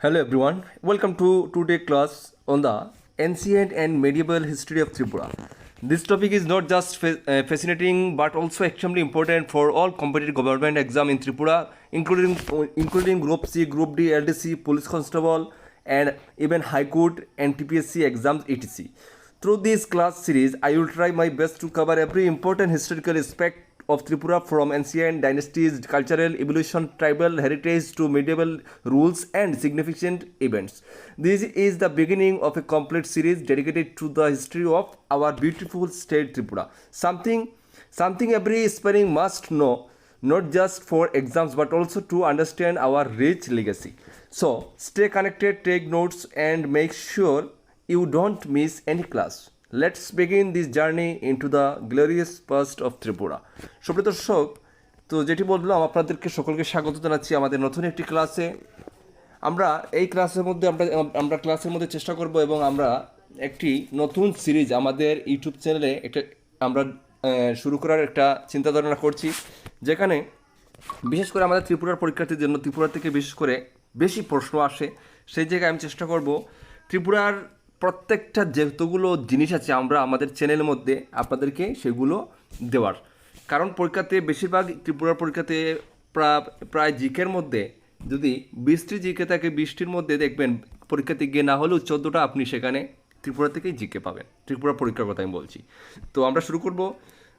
Hello everyone, welcome to today class on the ancient and medieval history of Tripura. This topic is not just fa- uh, fascinating but also extremely important for all competitive government exam in Tripura, including including Group C, Group D, LDC, Police Constable, and even High Court and TPSC exams etc. Through this class series, I will try my best to cover every important historical aspect of Tripura from ancient dynasties, cultural evolution, tribal heritage to medieval rules and significant events. This is the beginning of a complete series dedicated to the history of our beautiful state Tripura. Something, something every aspiring must know, not just for exams but also to understand our rich legacy. So stay connected, take notes, and make sure you don't miss any class. Let's begin this journey into the glorious past of Tripura. সুপ্রিয় দর্শক, তো যেটি বললাম, আপনাদেরকে সকলকে স্বাগত জানাচ্ছি আমাদের নতুন একটি ক্লাসে আমরা এই ক্লাসের মধ্যে, আমরা আমরা ক্লাসের মধ্যে চেষ্টা করব এবং আমরা একটি নতুন সিরিজ আমাদের ইউটিউব চ্যানেলে একটা, আমরা শুরু করার একটা চিন্তা ধারণা করছি, যেখানে বিশেষ করে আমাদের ত্রিপুরার পরীক্ষার্থীর জন্য, ত্রিপুরা থেকে বিশেষ করে বেশি প্রশ্ন আসে, সেই জায়গায় আমি চেষ্টা করব ত্রিপুরার প্রত্যেকটা যতগুলো জিনিস আছে আমরা আমাদের চ্যানেলের মধ্যে আপনাদেরকে সেগুলো দেওয়ার। কারণ পরীক্ষাতে বেশিরভাগ ত্রিপুরার পরীক্ষাতে প্রা- প্রায় জিকের মধ্যে যদি বিশটি জিকে থাকে বিশটির মধ্যে দেখবেন পরীক্ষাতে গিয়ে না হলেও চোদ্দোটা আপনি সেখানে ত্রিপুরা থেকেই জিকে পাবেন। ত্রিপুরা পরীক্ষার কথা আমি বলছি। তো আমরা শুরু করব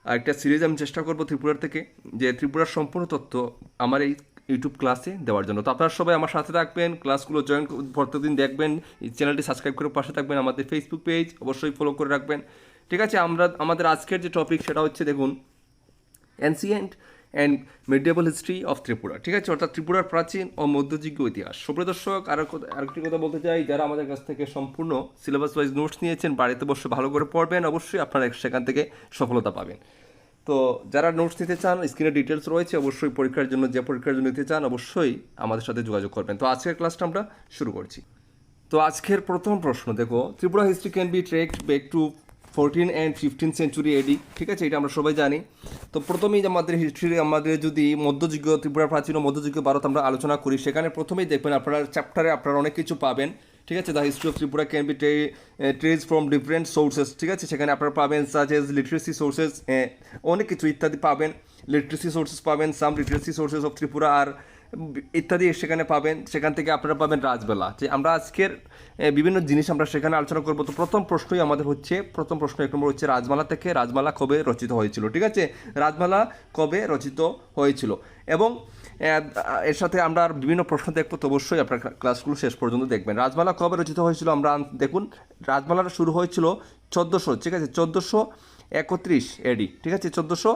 একটা সিরিজ আমি চেষ্টা করব ত্রিপুরার থেকে, যে ত্রিপুরার সম্পূর্ণ তথ্য, আমার এই ইউটিউব ক্লাসে দেওয়ার জন্য। তো আপনারা সবাই আমার সাথে থাকবেন ক্লাসগুলো জয়েন প্রত্যেকদিন দেখবেন চ্যানেলটি সাবস্ক্রাইব করে পাশে থাকবেন, আমাদের ফেসবুক পেজ অবশ্যই ফলো করে রাখবেন। ঠিক আছে, আমরা, আমাদের আজকের যে টপিক সেটা হচ্ছে দেখুন ancient and medieval history of Tripura. ঠিক আছে, অর্থাৎ ত্রিপুরার প্রাচীন ও মধ্যযুগীয় ইতিহাস। সুপ্রিয় দর্শক আরও আরেকটি কথা বলতে চাই, যারা আমাদের কাছ থেকে সম্পূর্ণ সিলেবাস ওয়াইজ নোটস নিয়েছেন, বাড়িতে বসে ভালো করে পড়বেন, অবশ্যই আপনারা সেখান থেকে সফলতা পাবেন। তো যারা নোটস নিতে চান স্ক্রিনে ডিটেলস রয়েছে, অবশ্যই পরীক্ষার জন্য, যে পরীক্ষার জন্য নিতে চান, অবশ্যই আমাদের সাথে যোগাযোগ করবেন। তো আজকের ক্লাসটা আমরা শুরু করছি। তো আজকের প্রথম প্রশ্ন, দেখো, Tripura history can be traced back to fourteen and fifteen century AD ঠিক আছে? এটা আমরা সবাই জানি। তো প্রথমেই আমাদের হিস্ট্রি আমাদের যদি মধ্যযুগীয় ত্রিপুরা প্রাচীন ও মধ্যযুগীয় ভারত আমরা আলোচনা করি, সেখানে প্রথমেই দেখবেন আপনারা চ্যাপ্টারে আপনারা অনেক কিছু পাবেন। ঠিক আছে the history of Tripura can be traced from different sources ঠিক আছে? সেখানে আপনারা পাবেন সাজেস এজ লিটারেসি সোর্সেস অনেক কিছু ইত্যাদি পাবেন। লিটারেসি সোর্সেস পাবেন some literacy sources of Tripura আর ইত্যাদি সেখানে পাবেন, সেখান থেকে আপনারা পাবেন রাজবেলা। যে আমরা আজকের বিভিন্ন জিনিস আমরা সেখানে আলোচনা করব। তো প্রথম প্রশ্নই আমাদের হচ্ছে, প্রথম প্রশ্ন এক নম্বর হচ্ছে রাজমালা থেকে রাজমালা কবে রচিত হয়েছিল, ঠিক আছে? রাজমালা কবে রচিত হয়েছিল? এবং এর সাথে আমরা আর বিভিন্ন প্রশ্ন দেখব, তো অবশ্যই আপনার ক্লাসগুলো শেষ পর্যন্ত দেখবেন। রাজমালা কবে রচিত হয়েছিল আমরা দেখুন রাজমালাটা শুরু হয়েছিল চোদ্দোশো, ঠিক আছে? চোদ্দোশো একত্রিশ এডি ঠিক আছে? চোদ্দোশো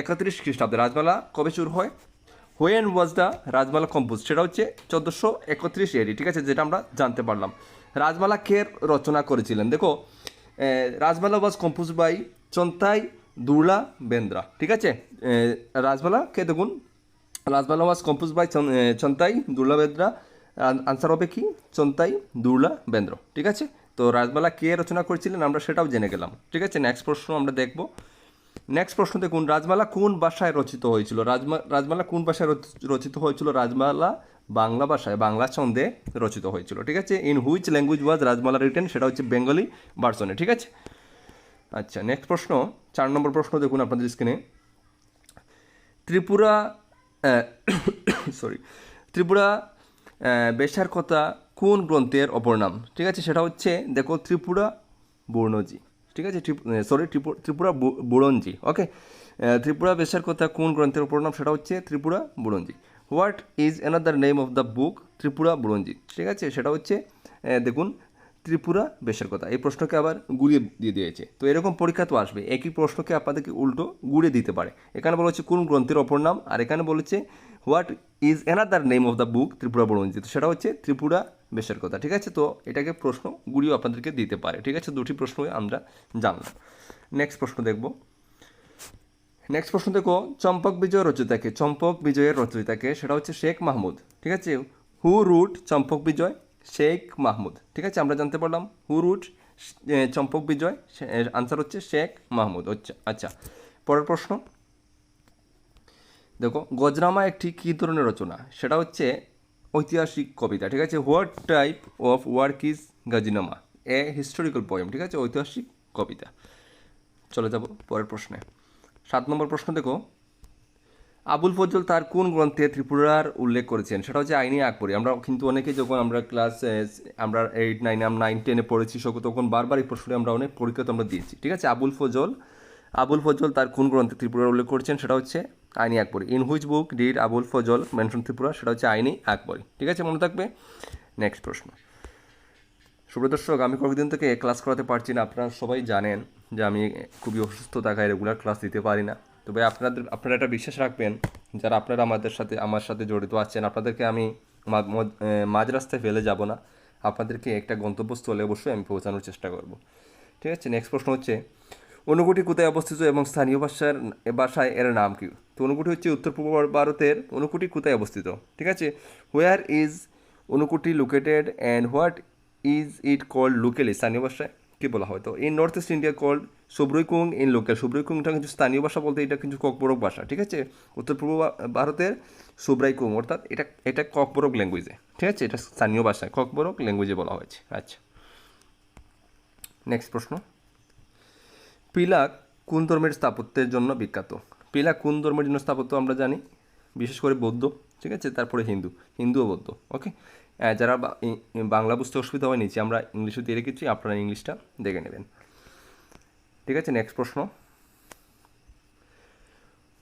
একত্রিশ খ্রিস্টাব্দে। রাজমালা কবে শুরু হয়? When was the Rajmala compose সেটা হচ্ছে চোদ্দোশো একত্রিশ এডি ঠিক আছে, যেটা আমরা জানতে পারলাম। রাজমালা কে রচনা করেছিলেন? দেখো Rajmala was compose by Chantai Durlabhendra, ঠিক আছে? রাজমালা কে দেখুন? Rajmala was compose by Chantai Durlabhendra answer হবে কি? চন্তাই দুর্লা বেন্দ্র, ঠিক আছে? তো রাজমালা কে রচনা করেছিলেন? আমরা সেটাও জেনে গেলাম, ঠিক আছে? নেক্সট প্রশ্ন আমরা দেখব। নেক্সট প্রশ্ন দেখুন রাজমালা কোন ভাষায় রচিত হয়েছিল? রাজমা রাজমালা কোন ভাষায় রচ- রচিত হয়েছিল? রাজমালা বাংলা ভাষায়, বাংলা ছন্দে রচিত হয়েছিল, ঠিক আছে? In which language was Rajmala written সেটা হচ্ছে বেঙ্গলি ভার্সনে, ঠিক আছে? আচ্ছা নেক্সট প্রশ্ন, চার নম্বর প্রশ্ন দেখুন আপনাদের স্ক্রিনে ত্রিপুরা সরি ত্রিপুরা বেশার কথা কোন গ্রন্থের অপর নাম? ঠিক আছে, সেটা হচ্ছে, দেখো ত্রিপুরা বর্ণজি। ঠিক আছে সরি ত্রিপুরা বুড়ঞ্জি ওকে ত্রিপুরা বেশার কথা কোন গ্রন্থের অপর নাম সেটা হচ্ছে Tripura Buranji. What is another name of the book Tripura Buranji? ঠিক আছে, সেটা হচ্ছে দেখুন, ত্রিপুরা বেশের কথা। এই প্রশ্নকে আবার গুড়িয়ে দিয়ে দিয়েছে। তো এরকম পরীক্ষা তো আসবে, একই প্রশ্নকে আপনাদেরকে উল্টো গুড়িয়ে দিতে পারে। এখানে বলা হচ্ছে কোন গ্রন্থের অপর নাম, আর এখানে বলেছে what is another name of the book Tripura Buranji তো সেটা হচ্ছে ত্রিপুরা বেশের কথা, ঠিক আছে? তো এটাকে প্রশ্ন গুড়িয়েও আপনাদেরকে দিতে পারে, ঠিক আছে? দুটি প্রশ্ন আমরা জানলাম। নেক্সট প্রশ্ন দেখব। নেক্সট প্রশ্ন দেখো, চম্পক বিজয় রচয়িতাকে, চম্পক বিজয়ের রচয়িতাকে, সেটা হচ্ছে শেখ মাহমুদ, ঠিক আছে? হু রুট চম্পক বিজয়, শেখ মাহমুদ, ঠিক আছে? আমরা জানতে পারলাম হু রুট চম্পক বিজয় আনসার হচ্ছে শেখ মাহমুদ। আচ্ছা আচ্ছা পরের প্রশ্ন। দেখো, গজরামা একটি কী ধরনের রচনা? সেটা হচ্ছে ঐতিহাসিক কবিতা, ঠিক আছে? What type of work is Gazinama a historical poem ঠিক আছে? ঐতিহাসিক কবিতা। চলে যাব পরের প্রশ্নে। সাত নম্বর প্রশ্ন দেখো। আবুল ফজল তার কোন গ্রন্থে ত্রিপুরার উল্লেখ করেছেন? সেটা হচ্ছে আইনি আকবরী। আমরা কিন্তু অনেকে যখন আমরা ক্লাস আমরা এইট নাইন নাইন টেনে পড়েছি সব তখন বারবার এই প্রশ্নটি আমরা অনেক পরীক্ষা তো আমরা দিয়েছি, ঠিক আছে? আবুল ফজল আবুল ফজল তার কোন গ্রন্থে ত্রিপুরার উল্লেখ করেছেন? সেটা হচ্ছে Aini Akbari. In which book did Abul Fazl mention Tripura সেটা হচ্ছে আইনি আকবরী। ঠিক আছে, মনে থাকবে? নেক্সট প্রশ্ন। সুপ্রদর্শক আমি কয়েকদিন থেকে ক্লাস করাতে পারছি না? আপনারা সবাই জানেন যে আমি খুবই অসুস্থ থাকায় রেগুলার ক্লাস দিতে পারি না। তবে আপনাদের, আপনারা একটা বিশ্বাস রাখবেন, যারা আপনারা আমাদের সাথে, আমার সাথে জড়িত আছেন, আপনাদেরকে আমি মাঝ রাস্তায় ফেলে যাব না। আপনাদেরকে একটা গন্তব্যস্থলে অবশ্যই আমি পৌঁছানোর চেষ্টা করব। ঠিক আছে নেক্সট প্রশ্ন হচ্ছে অনুকুটি কোথায় অবস্থিত এবং স্থানীয় ভাষার ভাষায় এর নাম কি? তো অনুকুটি হচ্ছে উত্তর পূর্ব ভারতের অনুকুটি কোথায় অবস্থিত? ঠিক আছে? Where is Unakoti located and what is it called locally স্থানীয় ভাষায় কী বলা হয়? তো in north east India called Subraikung in local সুব্রইকুংটা কিন্তু স্থানীয় ভাষা বলতে এটা কিন্তু ককবরক ভাষা, ঠিক আছে? উত্তর পূর্ব ভারতের সুব্রাইকুং অর্থাৎ এটা এটা ককবরক ল্যাঙ্গুয়েজে ঠিক আছে? এটা স্থানীয় ভাষায় ককবরক ল্যাঙ্গুয়েজে বলা হয়েছে। আচ্ছা। নেক্সট প্রশ্ন। পিলাক কোন ধর্মের স্থাপত্যের জন্য বিখ্যাত? পিলাক কোন ধর্মের জন্য স্থাপত্য আমরা জানি? বিশেষ করে বৌদ্ধ, ঠিক আছে? তারপরে হিন্দু হিন্দু ও বৌদ্ধ ওকে যারা বাংলা বুঝতে অসুবিধা হয় নিচে আমরা ইংলিশে দিয়ে রেখেছি, আপনারা ইংলিশটা দেখে নেবেন। ঠিক আছে নেক্সট প্রশ্ন।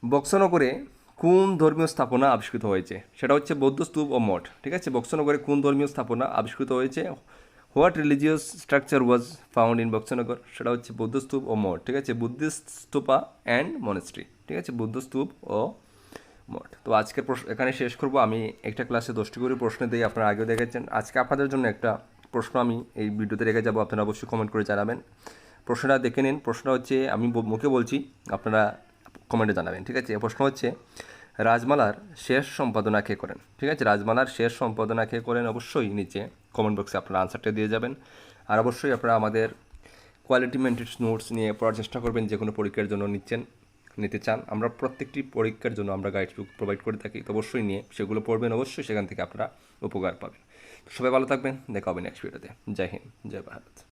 বক্সনগরে কোন ধর্মীয় স্থাপনা আবিষ্কৃত হয়েছে? সেটা হচ্ছে বৌদ্ধ স্তূপ ও মঠ, ঠিক আছে? বক্সনগরে কোন ধর্মীয় স্থাপনা আবিষ্কৃত হয়েছে? What religious structure was found in Boxanagar? সেটা হচ্ছে বৌদ্ধ স্তূপ ও মঠ, ঠিক আছে? Buddhist stupa and monastery. ঠিক আছে? বৌদ্ধ স্তূপ ও মঠ। তো প্রশ্ন, এখানে শেষ করব। আমি একটা ক্লাসে দশটি করে প্রশ্ন দিই, আপনারা আগেও দেখেছেন। আজকে আপনাদের জন্য একটা প্রশ্ন আমি এই ভিডিওতে রেখে যাব, আপনারা অবশ্যই কমেন্ট করে জানাবেন। প্রশ্নটা দেখে নিন। প্রশ্নটা হচ্ছে, আমি মুখে বলছি, আপনারা কমেন্টে জানাবেন, ঠিক আছে? প্রশ্ন হচ্ছে, রাজমালার শেষ সম্পাদনা কে করেন? ঠিক আছে? রাজমালার শেষ সম্পাদনা কে করেন? অবশ্যই নিচে কমেন্ট বক্সে আপনারা আনসারটা দিয়ে যাবেন। আর অবশ্যই আপনারা আমাদের কোয়ালিটি মেনটেন্স নোটস নিয়ে পড়ার চেষ্টা করবেন যে কোনো পরীক্ষার জন্য নিচ্ছেন। নিতে চান, আমরা প্রত্যেকটি পরীক্ষার জন্য আমরা গাইড বুক প্রোভাইড করে থাকি। অবশ্যই নিয়ে সেগুলো পড়বেন, অবশ্যই সেখান থেকে আপনারা উপকার পাবেন। সবাই ভালো থাকবেন, দেখা হবে নেক্সট ভিডিওতে জয় হিন্দ, জয় ভারত।